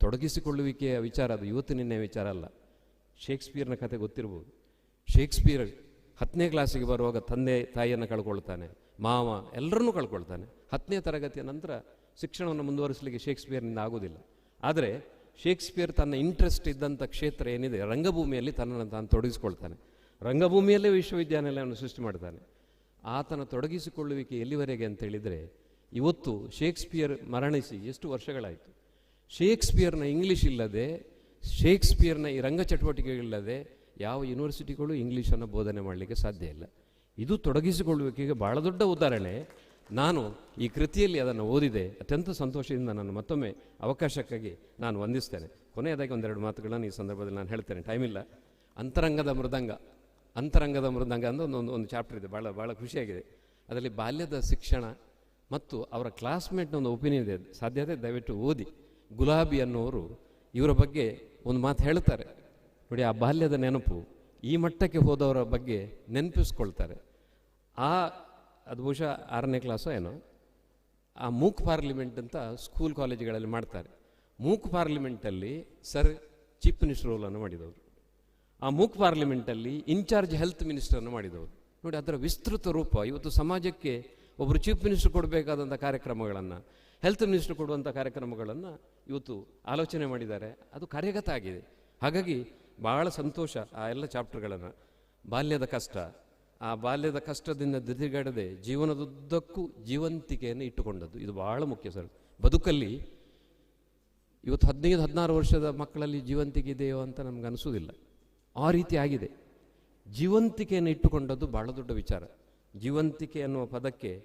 ತೊಡಗಿಸಿಕೊಳ್ಳುವಿಕೆಯ ವಿಚಾರ ಅದು ಇವತ್ತು ನಿನ್ನೆ ವಿಚಾರ ಅಲ್ಲ. ಶೇಕ್ಸ್ಪಿಯರ್ನ ಕತೆ ಗೊತ್ತಿರ್ಬೋದು. ಶೇಕ್ಸ್ಪಿಯರ್ ಹತ್ತನೇ ಕ್ಲಾಸಿಗೆ ಬರುವಾಗ ತಂದೆ ತಾಯಿಯನ್ನು ಕಳ್ಕೊಳ್ತಾನೆ, ಮಾವ ಎಲ್ಲರನ್ನೂ ಕಳ್ಕೊಳ್ತಾನೆ. ಹತ್ತನೇ ತರಗತಿಯ ನಂತರ ಶಿಕ್ಷಣವನ್ನು ಮುಂದುವರಿಸಲಿಕ್ಕೆ ಶೇಕ್ಸ್ಪಿಯರ್ನಿಂದ ಆಗೋದಿಲ್ಲ ಆದರೆ ಶೇಕ್ಸ್ಪಿಯರ್ ತನ್ನ ಇಂಟ್ರೆಸ್ಟ್ ಇದ್ದಂಥ ಕ್ಷೇತ್ರ ಏನಿದೆ, ರಂಗಭೂಮಿಯಲ್ಲಿ ತನ್ನನ್ನು ತಾನು ತೊಡಗಿಸಿಕೊಳ್ತಾನೆ. ರಂಗಭೂಮಿಯಲ್ಲೇ ವಿಶ್ವವಿದ್ಯಾನಿಲಯವನ್ನು ಸೃಷ್ಟಿ ಮಾಡ್ತಾನೆ. ಆತನ ತೊಡಗಿಸಿಕೊಳ್ಳುವಿಕೆ ಎಲ್ಲಿವರೆಗೆ ಅಂತ ಹೇಳಿದರೆ ಇವತ್ತು ಶೇಕ್ಸ್ಪಿಯರ್ ಮರಣಿಸಿ ಎಷ್ಟು ವರ್ಷಗಳಾಯಿತು? ಶೇಕ್ಸ್ಪಿಯರ್ನ ಇಂಗ್ಲೀಷ್ ಇಲ್ಲದೆ, ಶೇಕ್ಸ್ಪಿಯರ್ನ ಈ ರಂಗ ಚಟುವಟಿಕೆಗಳಿಲ್ಲದೆ ಯಾವ ಯೂನಿವರ್ಸಿಟಿಗಳು ಇಂಗ್ಲೀಷನ್ನು ಬೋಧನೆ ಮಾಡಲಿಕ್ಕೆ ಸಾಧ್ಯ ಇಲ್ಲ. ಇದು ತೊಡಗಿಸಿಕೊಳ್ಳುವಿಕೆಗೆ ಭಾಳ ದೊಡ್ಡ ಉದಾಹರಣೆ. ನಾನು ಈ ಕೃತಿಯಲ್ಲಿ ಅದನ್ನು ಓದಿದೆ. ಅತ್ಯಂತ ಸಂತೋಷದಿಂದ ನಾನು ಮತ್ತೊಮ್ಮೆ ಅವಕಾಶಕ್ಕಾಗಿ ನಾನು ವಂದಿಸ್ತೇನೆ. ಕೊನೆಯದಾಗಿ ಒಂದೆರಡು ಮಾತುಗಳನ್ನು ಈ ಸಂದರ್ಭದಲ್ಲಿ ನಾನು ಹೇಳ್ತೇನೆ. ಟೈಮ್ ಇಲ್ಲ. ಅಂತರಂಗದ ಮೃದಂಗ. ಅಂತರಂಗದ ಮೃದಂಗ ಒಂದು, ಒಂದು- ಒಂದು ಚಾಪ್ಟರ್ ಇದೆ. ಭಾಳ ಭಾಳ ಖುಷಿಯಾಗಿದೆ. ಅದರಲ್ಲಿ ಬಾಲ್ಯದ ಶಿಕ್ಷಣ ಮತ್ತು ಅವರ ಕ್ಲಾಸ್ಮೇಟ್ನ ಒಂದು ಒಪಿನಿಯನ್ ಇದೆ. ಸಾಧ್ಯತೆ, ದಯವಿಟ್ಟು ಓದಿ. ಗುಲಾಬಿ ಅನ್ನೋರು ಇವರ ಬಗ್ಗೆ ಒಂದು ಮಾತು ಹೇಳ್ತಾರೆ. ನೋಡಿ, ಆ ಬಾಲ್ಯದ ನೆನಪು ಈ ಮಟ್ಟಕ್ಕೆ ಹೋದವರ ಬಗ್ಗೆ ನೆನಪಿಸ್ಕೊಳ್ತಾರೆ. ಆ ಅದು ಬಹುಶಃ ಆರನೇ ಕ್ಲಾಸೋ ಏನೋ? ಆ ಮೂಕ್ ಪಾರ್ಲಿಮೆಂಟ್ ಅಂತ ಸ್ಕೂಲ್ ಕಾಲೇಜುಗಳಲ್ಲಿ ಮಾಡ್ತಾರೆ. ಮೂಕ್ ಪಾರ್ಲಿಮೆಂಟಲ್ಲಿ ಸರ್ ಚೀಫ್ ಮಿನಿಸ್ಟರ್ ರೋಲನ್ನು ಮಾಡಿದವರು. ಆ ಮೂಕ್ ಪಾರ್ಲಿಮೆಂಟಲ್ಲಿ ಇನ್ಚಾರ್ಜ್ ಹೆಲ್ತ್ ಮಿನಿಸ್ಟರನ್ನು ಮಾಡಿದವರು. ನೋಡಿ, ಅದರ ವಿಸ್ತೃತ ರೂಪ. ಇವತ್ತು ಸಮಾಜಕ್ಕೆ ಒಬ್ಬರು ಚೀಫ್ ಮಿನಿಸ್ಟರ್ ಕೊಡಬೇಕಾದಂಥ ಕಾರ್ಯಕ್ರಮಗಳನ್ನು ಹೆಲ್ತ್ ಮಿನಿಸ್ಟರ್ ಕೊಡುವಂಥ ಕಾರ್ಯಕ್ರಮಗಳನ್ನು ಇವತ್ತು ಆಲೋಚನೆ ಮಾಡಿದ್ದಾರೆ. ಅದು ಕಾರ್ಯಗತ ಆಗಿದೆ. ಹಾಗಾಗಿ ಭಾಳ ಸಂತೋಷ ಆ ಎಲ್ಲ ಚಾಪ್ಟರ್ಗಳನ್ನು ಬಾಲ್ಯದ ಕಷ್ಟ ಆ ಬಾಲ್ಯದ ಕಷ್ಟದಿಂದ ದಿಧಿಗಡದೆ ಜೀವನದುದ್ದಕ್ಕೂ ಜೀವಂತಿಕೆಯನ್ನು ಇಟ್ಟುಕೊಂಡದ್ದು. ಇದು ಬಹಳ ಮುಖ್ಯ ಸರ್. ಬದುಕಲ್ಲಿ ಇವತ್ತು ಹದಿನೈದು, ಹದಿನಾರು ವರ್ಷದ ಮಕ್ಕಳಲ್ಲಿ ಜೀವಂತಿಕೆ ಇದೆಯೋ ಅಂತ ನಮ್ಗೆ ಅನಿಸೋದಿಲ್ಲ ಆ ರೀತಿ ಆಗಿದೆ. ಜೀವಂತಿಕೆಯನ್ನು ಇಟ್ಟುಕೊಂಡದ್ದು ಬಹಳ ದೊಡ್ಡ ವಿಚಾರ. ಜೀವಂತಿಕೆ ಅನ್ನುವ ಪದಕ್ಕೆ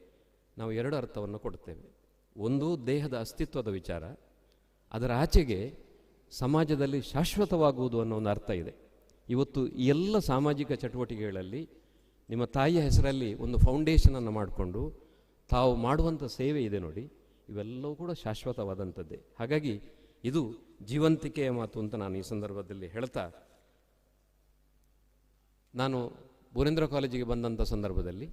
ನಾವು ಎರಡು ಅರ್ಥವನ್ನು ಕೊಡ್ತೇವೆ ಒಂದು, ದೇಹದ ಅಸ್ತಿತ್ವದ ವಿಚಾರ. ಅದರ ಆಚೆಗೆ ಸಮಾಜದಲ್ಲಿ ಶಾಶ್ವತವಾಗುವುದು ಅನ್ನೋ ಒಂದು ಅರ್ಥ ಇದೆ. ಇವತ್ತು ಎಲ್ಲ ಸಾಮಾಜಿಕ ಚಟುವಟಿಕೆಗಳಲ್ಲಿ ನಿಮ್ಮ ತಾಯಿಯ ಹೆಸರಲ್ಲಿ ಒಂದು ಫೌಂಡೇಶನನ್ನು ಮಾಡಿಕೊಂಡು ತಾವು ಮಾಡುವಂಥ ಸೇವೆ ಇದೆ ನೋಡಿ. ಇವೆಲ್ಲವೂ ಕೂಡ ಶಾಶ್ವತವಾದಂಥದ್ದೇ. ಹಾಗಾಗಿ ಇದು ಜೀವಂತಿಕೆಯ ಮಾತು ಅಂತ ನಾನು ಈ ಸಂದರ್ಭದಲ್ಲಿ ಹೇಳ್ತಾ, ನಾನು ಬೋರೇಂದ್ರ ಕಾಲೇಜಿಗೆ ಬಂದಂಥ ಸಂದರ್ಭದಲ್ಲಿ,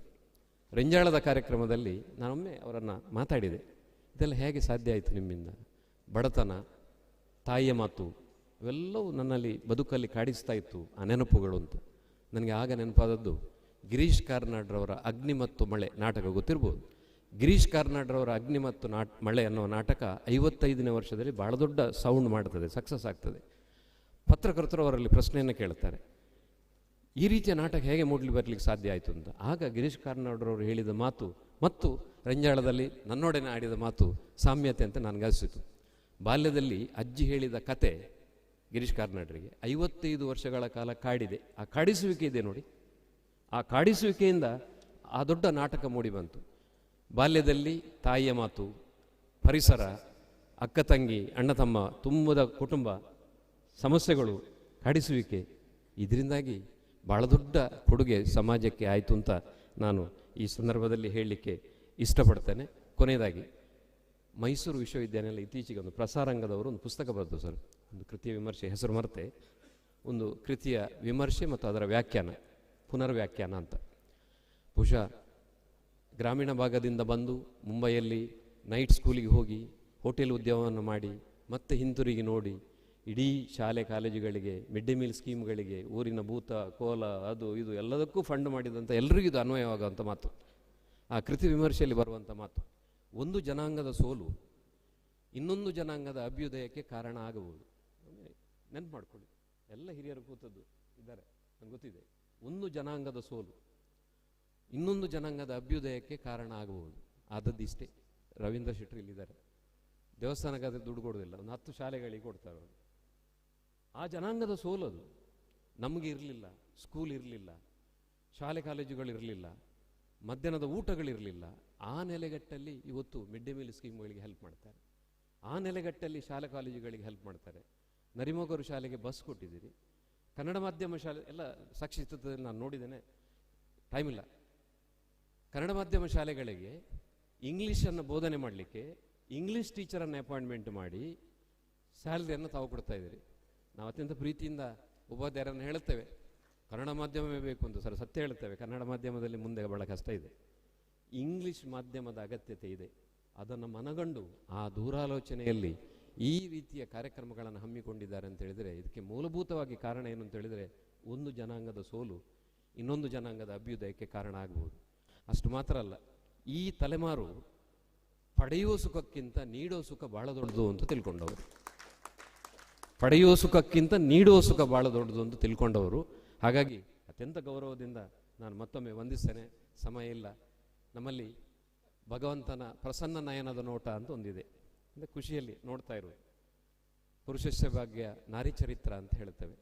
ರೆಂಜಾಳದ ಕಾರ್ಯಕ್ರಮದಲ್ಲಿ ನಾನೊಮ್ಮೆ ಅವರನ್ನು ಮಾತಾಡಿದೆ. ಇದೆಲ್ಲ ಹೇಗೆ ಸಾಧ್ಯ ಆಯಿತು ನಿಮ್ಮಿಂದ? ಬಡತನ, ತಾಯಿಯ ಮಾತು, ಇವೆಲ್ಲವೂ ನನ್ನಲ್ಲಿ ಬದುಕಲ್ಲಿ ಕಾಡಿಸ್ತಾ ಇತ್ತು ಆ ನೆನಪುಗಳು ಅಂತ. ನನಗೆ ಆಗ ನೆನಪಾದದ್ದು ಗಿರೀಶ್ ಕಾರ್ನಾಡ್ರವರ ಅಗ್ನಿ ಮತ್ತು ಮಳೆ ನಾಟಕ ಗೊತ್ತಿರ್ಬೋದು. ಗಿರೀಶ್ ಕಾರ್ನಾಡ್ರವರ ಅಗ್ನಿ ಮತ್ತು ನಾಟ್, ಮಳೆ ಅನ್ನೋ ನಾಟಕ ಐವತ್ತೈದನೇ ವರ್ಷದಲ್ಲಿ ಭಾಳ ದೊಡ್ಡ ಸೌಂಡ್ ಮಾಡ್ತದೆ ಸಕ್ಸಸ್ ಆಗ್ತದೆ. ಪತ್ರಕರ್ತರು ಅವರಲ್ಲಿ ಪ್ರಶ್ನೆಯನ್ನು ಕೇಳ್ತಾರೆ. ಈ ರೀತಿಯ ನಾಟಕ ಹೇಗೆ ಮೂಡ್ಲಿ ಬರಲಿಕ್ಕೆ ಸಾಧ್ಯ ಆಯಿತು ಅಂತ. ಆಗ ಗಿರೀಶ್ ಕಾರ್ನಾಡ್ರವರು ಹೇಳಿದ ಮಾತು ಮತ್ತು ರಂಜಾಳದಲ್ಲಿ ನನ್ನೊಡನೆ ಆಡಿದ ಮಾತು ಸಾಮ್ಯತೆ ಅಂತ ನನಗನಿಸಿತು ಬಾಲ್ಯದಲ್ಲಿ ಅಜ್ಜಿ ಹೇಳಿದ ಕತೆ ಗಿರೀಶ್ ಕಾರ್ನಾಡ್ರಿಗೆ ಐವತ್ತೈದು ವರ್ಷಗಳ ಕಾಲ ಕಾಡಿದೆ. ಆ ಕಾಡಿಸುವಿಕೆ ಇದೆ ನೋಡಿ. ಆ ಕಾಡಿಸುವಿಕೆಯಿಂದ ಆ ದೊಡ್ಡ ನಾಟಕ ಮೂಡಿ ಬಂತು. ಬಾಲ್ಯದಲ್ಲಿ ತಾಯಿಯ ಮಾತು, ಪರಿಸರ, ಅಕ್ಕ ತಂಗಿ, ಅಣ್ಣ ತಮ್ಮ, ತುಂಬದ ಕುಟುಂಬ, ಸಮಸ್ಯೆಗಳು, ಕಾಡಿಸುವಿಕೆ, ಇದರಿಂದಾಗಿ ಭಾಳ ದೊಡ್ಡ ಕೊಡುಗೆ ಸಮಾಜಕ್ಕೆ ಆಯಿತು ಅಂತ ನಾನು ಈ ಸಂದರ್ಭದಲ್ಲಿ ಹೇಳಲಿಕ್ಕೆ ಇಷ್ಟಪಡ್ತೇನೆ. ಕೊನೆಯದಾಗಿ, ಮೈಸೂರು ವಿಶ್ವವಿದ್ಯಾನಿಲಯ ಇತ್ತೀಚೆಗೆ ಒಂದು ಪ್ರಸಾರಂಗದವರು ಒಂದು ಪುಸ್ತಕ ಬರೆದು ಸರ್. ಒಂದು ಕೃತಿಯ ವಿಮರ್ಶೆ, ಹೆಸರು ಮರೆತೆ. ಒಂದು ಕೃತಿಯ ವಿಮರ್ಶೆ ಮತ್ತು ಅದರ ವ್ಯಾಖ್ಯಾನ. ಪುನರ್ವ್ಯಾಖ್ಯಾನ ಅಂತ. ಬಹುಶಃ ಗ್ರಾಮೀಣ ಭಾಗದಿಂದ ಬಂದು ಮುಂಬೈಯಲ್ಲಿ ನೈಟ್ ಸ್ಕೂಲಿಗೆ ಹೋಗಿ ಹೋಟೆಲ್ ಉದ್ಯಮವನ್ನು ಮಾಡಿ ಮತ್ತೆ ಹಿಂತಿರುಗಿ ನೋಡಿ ಇಡೀ ಶಾಲೆ ಕಾಲೇಜುಗಳಿಗೆ, ಮಿಡ್ ಡೇ ಮೀಲ್ ಸ್ಕೀಮ್ಗಳಿಗೆ, ಊರಿನ ಭೂತ, ಕೋಲ, ಅದು ಇದು ಎಲ್ಲದಕ್ಕೂ ಫಂಡ್ ಮಾಡಿದಂಥ ಎಲ್ರಿಗೂ ಇದು ಅನ್ವಯವಾಗುವಂಥ ಮಾತು. ಆ ಕೃತಿ ವಿಮರ್ಶೆಯಲ್ಲಿ ಬರುವಂಥ ಮಾತು. ಒಂದು ಜನಾಂಗದ ಸೋಲು ಇನ್ನೊಂದು ಜನಾಂಗದ ಅಭ್ಯುದಯಕ್ಕೆ ಕಾರಣ ಆಗಬಹುದು. ನೆನ್ಪು ಮಾಡ್ಕೊಳ್ಳಿ. ಎಲ್ಲ ಹಿರಿಯರು ಕೂತದ್ದು ಇದ್ದಾರೆ. ನನಗೆ ಗೊತ್ತಿದೆ. ಒಂದು ಜನಾಂಗದ ಸೋಲು, ಇನ್ನೊಂದು ಜನಾಂಗದ ಅಭ್ಯುದಯಕ್ಕೆ ಕಾರಣ ಆಗಬಹುದು ಆದದ್ದು ಇಷ್ಟೇ. ರವೀಂದ್ರ ಶೆಟ್ಟಿ ಇಲ್ಲಿದ್ದಾರೆ. ದೇವಸ್ಥಾನಕ್ಕಾದ್ರೆ ದುಡ್ಡು ಕೊಡೋದಿಲ್ಲ ಒಂದು ಹತ್ತು ಶಾಲೆಗಳಿಗೆ ಕೊಡ್ತಾರೆ ಅವರು. ಆ ಜನಾಂಗದ ಸೋಲದು ನಮಗೆ ಇರಲಿಲ್ಲ ಸ್ಕೂಲ್ ಇರಲಿಲ್ಲ, ಶಾಲೆ ಕಾಲೇಜುಗಳಿರಲಿಲ್ಲ ಮಧ್ಯಾಹ್ನದ ಊಟಗಳಿರಲಿಲ್ಲ. ಆ ನೆಲೆಗಟ್ಟಲ್ಲಿ ಇವತ್ತು ಮಿಡ್ ಡೇ ಮೀಲ್ ಸ್ಕೀಮ್ಗಳಿಗೆ ಹೆಲ್ಪ್ ಮಾಡ್ತಾರೆ. ಆ ನೆಲೆಗಟ್ಟಲ್ಲಿ ಶಾಲೆ ಕಾಲೇಜುಗಳಿಗೆ ಹೆಲ್ಪ್ ಮಾಡ್ತಾರೆ. ನರಿಮೊಗರು ಶಾಲೆಗೆ ಬಸ್ ಕೊಟ್ಟಿದ್ದೀರಿ. ಕನ್ನಡ ಮಾಧ್ಯಮ ಶಾಲೆ, ಎಲ್ಲ ಸಾಕ್ಷಿ ಚಿತ್ರದಲ್ಲಿ ನಾನು ನೋಡಿದ್ದೇನೆ ಟೈಮ್ ಇಲ್ಲ. ಕನ್ನಡ ಮಾಧ್ಯಮ ಶಾಲೆಗಳಿಗೆ ಇಂಗ್ಲೀಷನ್ನು ಬೋಧನೆ ಮಾಡಲಿಕ್ಕೆ ಇಂಗ್ಲೀಷ್ ಟೀಚರನ್ನು ಅಪಾಯಿಂಟ್ಮೆಂಟ್ ಮಾಡಿ ಸ್ಯಾಲ್ರಿಯನ್ನು ತಾವು ಕೊಡ್ತಾ ಇದ್ದೀರಿ. ನಾವು ಅತ್ಯಂತ ಪ್ರೀತಿಯಿಂದ ಉಪಾಧ್ಯಾಯರನ್ನು ಹೇಳುತ್ತೇವೆ. ಕನ್ನಡ ಮಾಧ್ಯಮವೇ ಬೇಕು ಅಂತ ಸರ್, ಸತ್ಯ ಹೇಳ್ತೇವೆ ಕನ್ನಡ ಮಾಧ್ಯಮದಲ್ಲಿ ಮುಂದೆ ಭಾಳ ಕಷ್ಟ ಇದೆ. ಇಂಗ್ಲೀಷ್ ಮಾಧ್ಯಮದ ಅಗತ್ಯತೆ ಇದೆ. ಅದನ್ನು ಮನಗಂಡು ಆ ದೂರಾಲೋಚನೆಯಲ್ಲಿ ಈ ರೀತಿಯ ಕಾರ್ಯಕ್ರಮಗಳನ್ನು ಹಮ್ಮಿಕೊಂಡಿದ್ದಾರೆ ಅಂತ ಹೇಳಿದರೆ, ಇದಕ್ಕೆ ಮೂಲಭೂತವಾಗಿ ಕಾರಣ ಏನು ಅಂತ ಹೇಳಿದರೆ, ಒಂದು ಜನಾಂಗದ ಸೋಲು ಇನ್ನೊಂದು ಜನಾಂಗದ ಅಭ್ಯುದಯಕ್ಕೆ ಕಾರಣ ಆಗಬಹುದು ಅಷ್ಟು ಮಾತ್ರ ಅಲ್ಲ, ಈ ತಲೆಮಾರು ಪಡೆಯುವ ಸುಖಕ್ಕಿಂತ ನೀಡೋ ಸುಖ ಬಹಳ ದೊಡ್ಡದು ಅಂತ ತಿಳ್ಕೊಂಡವರು. ಪಡೆಯುವ ಸುಖಕ್ಕಿಂತ ನೀಡುವ ಸುಖ ಬಹಳ ದೊಡ್ಡದು ಅಂತ ತಿಳ್ಕೊಂಡವರು. ಹಾಗಾಗಿ ಅತ್ಯಂತ ಗೌರವದಿಂದ ನಾನು ಮತ್ತೊಮ್ಮೆ ವಂದಿಸ್ತೇನೆ. ಸಮಯ ಇಲ್ಲ. ನಮ್ಮಲ್ಲಿ ಭಗವಂತನ ಪ್ರಸನ್ನ ನಯನದ ನೋಟ ಅಂತ ಒಂದಿದೆ. ಅಂದರೆ ಖುಷಿಯಲ್ಲಿ ನೋಡ್ತಾ ಇರೋದು ಪುರುಷಸ್ಯ ಭಾಗ್ಯ ನಾರಿ ಚರಿತ್ರ ಅಂತ ಹೇಳ್ತೇವೆ.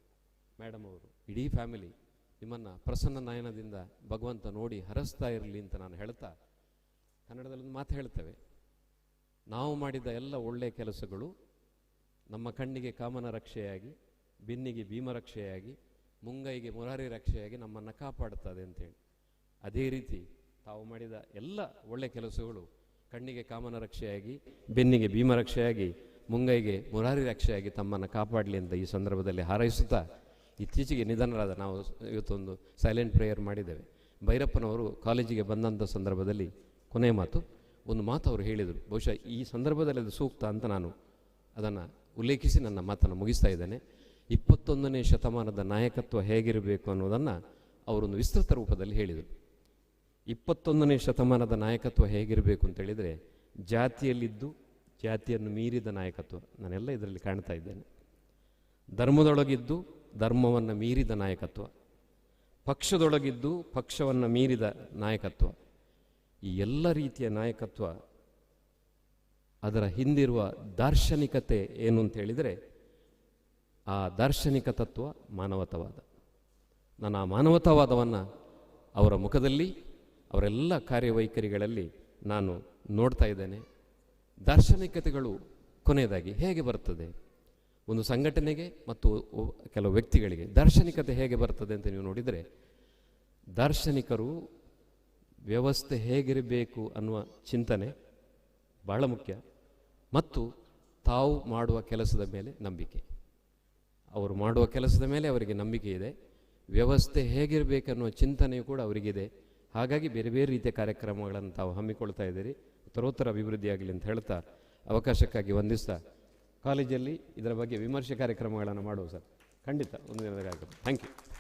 ಮೇಡಮ್ ಅವರು, ಇಡೀ ಫ್ಯಾಮಿಲಿ ನಿಮ್ಮನ್ನು ಪ್ರಸನ್ನ ನಯನದಿಂದ ಭಗವಂತ ನೋಡಿ ಹರಸ್ತಾ ಇರಲಿ ಅಂತ ನಾನು ಹೇಳ್ತಾ ಕನ್ನಡದಲ್ಲಿ ಒಂದು ಮಾತು ಹೇಳ್ತೇವೆ. ನಾವು ಮಾಡಿದ ಎಲ್ಲ ಒಳ್ಳೆಯ ಕೆಲಸಗಳು ನಮ್ಮ ಕಣ್ಣಿಗೆ ಕಾಮನ ರಕ್ಷೆಯಾಗಿ, ಬಿನ್ನಿಗೆ ಭೀಮರಕ್ಷೆಯಾಗಿ ಮುಂಗೈಗೆ ಮುರಾರಿ ರಕ್ಷೆಯಾಗಿ ನಮ್ಮನ್ನು ಕಾಪಾಡುತ್ತದೆ ಅಂತೇಳಿ ಅದೇ ರೀತಿ ತಾವು ಮಾಡಿದ ಎಲ್ಲ ಒಳ್ಳೆಯ ಕೆಲಸಗಳು ಕಣ್ಣಿಗೆ ಕಾಮನ ರಕ್ಷೆಯಾಗಿ, ಬೆನ್ನಿಗೆ ಭೀಮ ರಕ್ಷೆಯಾಗಿ, ಮುಂಗೈಗೆ ಮುರಾರಿ ರಕ್ಷೆಯಾಗಿ ತಮ್ಮನ್ನು ಕಾಪಾಡಲಿ ಅಂತ ಈ ಸಂದರ್ಭದಲ್ಲಿ ಹಾರೈಸುತ್ತಾ ಇತ್ತೀಚೆಗೆ ನಿಧನರಾದ ನಾವು ಇವತ್ತೊಂದು ಸೈಲೆಂಟ್ ಪ್ರೇಯರ್ ಮಾಡಿದ್ದೇವೆ. ಭೈರಪ್ಪನವರು ಕಾಲೇಜಿಗೆ ಬಂದಂಥ ಸಂದರ್ಭದಲ್ಲಿ ಕೊನೆಯ ಮಾತು, ಒಂದು ಮಾತು ಅವರು ಹೇಳಿದರು. ಬಹುಶಃ ಈ ಸಂದರ್ಭದಲ್ಲಿ ಅದು ಸೂಕ್ತ ಅಂತ ನಾನು ಅದನ್ನು ಉಲ್ಲೇಖಿಸಿ ನನ್ನ ಮಾತನ್ನು ಮುಗಿಸ್ತಾ ಇದ್ದೇನೆ. ಇಪ್ಪತ್ತೊಂದನೇ ಶತಮಾನದ ನಾಯಕತ್ವ ಹೇಗಿರಬೇಕು ಅನ್ನೋದನ್ನು ಅವರೊಂದು ವಿಸ್ತೃತ ರೂಪದಲ್ಲಿ ಹೇಳಿದರು. ಇಪ್ಪತ್ತೊಂದನೇ ಶತಮಾನದ ನಾಯಕತ್ವ ಹೇಗಿರಬೇಕು ಅಂತೇಳಿದರೆ ಜಾತಿಯಲ್ಲಿದ್ದು ಜಾತಿಯನ್ನು ಮೀರಿದ ನಾಯಕತ್ವ ನಾನೆಲ್ಲ ಇದರಲ್ಲಿ ಕಾಣ್ತಾ ಇದ್ದೇನೆ. ಧರ್ಮದೊಳಗಿದ್ದು ಧರ್ಮವನ್ನು ಮೀರಿದ ನಾಯಕತ್ವ, ಪಕ್ಷದೊಳಗಿದ್ದು ಪಕ್ಷವನ್ನು ಮೀರಿದ ನಾಯಕತ್ವ, ಈ ಎಲ್ಲ ರೀತಿಯ ನಾಯಕತ್ವ ಅದರ ಹಿಂದಿರುವ ದಾರ್ಶನಿಕತೆ ಏನು ಅಂತ ಹೇಳಿದರೆ, ಆ ದಾರ್ಶನಿಕ ತತ್ವ ಮಾನವತವಾದ. ನಾನು ಆ ಮಾನವತಾವಾದವನ್ನು ಅವರ ಮುಖದಲ್ಲಿ ಅವರೆಲ್ಲ ಕಾರ್ಯವೈಖರಿಗಳಲ್ಲಿ ನಾನು ನೋಡ್ತಾ ಇದ್ದೇನೆ. ದಾರ್ಶನಿಕತೆಗಳು ಕೊನೆಯದಾಗಿ ಹೇಗೆ ಬರ್ತದೆ? ಒಂದು ಸಂಘಟನೆಗೆ ಮತ್ತು ಕೆಲವು ವ್ಯಕ್ತಿಗಳಿಗೆ ದಾರ್ಶನಿಕತೆ ಹೇಗೆ ಬರ್ತದೆ ಅಂತ ನೀವು ನೋಡಿದರೆ, ದಾರ್ಶನಿಕರು ವ್ಯವಸ್ಥೆ ಹೇಗಿರಬೇಕು ಅನ್ನುವ ಚಿಂತನೆ ಬಹಳ ಮುಖ್ಯ. ಮತ್ತು ತಾವು ಮಾಡುವ ಕೆಲಸದ ಮೇಲೆ ನಂಬಿಕೆ. ಅವರು ಮಾಡುವ ಕೆಲಸದ ಮೇಲೆ ಅವರಿಗೆ ನಂಬಿಕೆ ಇದೆ. ವ್ಯವಸ್ಥೆ ಹೇಗಿರಬೇಕನ್ನುವ ಚಿಂತನೆಯು ಕೂಡ ಅವರಿಗಿದೆ. ಹಾಗಾಗಿ ಬೇರೆ ಬೇರೆ ರೀತಿಯ ಕಾರ್ಯಕ್ರಮಗಳನ್ನು ತಾವು ಹಮ್ಮಿಕೊಳ್ತಾ ಇದ್ದೀರಿ. ಉತ್ತರೋತ್ತರ ಅಭಿವೃದ್ಧಿಯಾಗಲಿ ಅಂತ ಹೇಳ್ತಾ ಅವಕಾಶಕ್ಕಾಗಿ ವಂದಿಸ್ತಾ ಕಾಲೇಜಲ್ಲಿ ಇದರ ಬಗ್ಗೆ ವಿಮರ್ಶೆ ಕಾರ್ಯಕ್ರಮಗಳನ್ನು ಮಾಡುವ ಸರ್. ಖಂಡಿತ ಒಂದು ದಿನದ ಕಾರ್ಯಕ್ರಮ. Thank you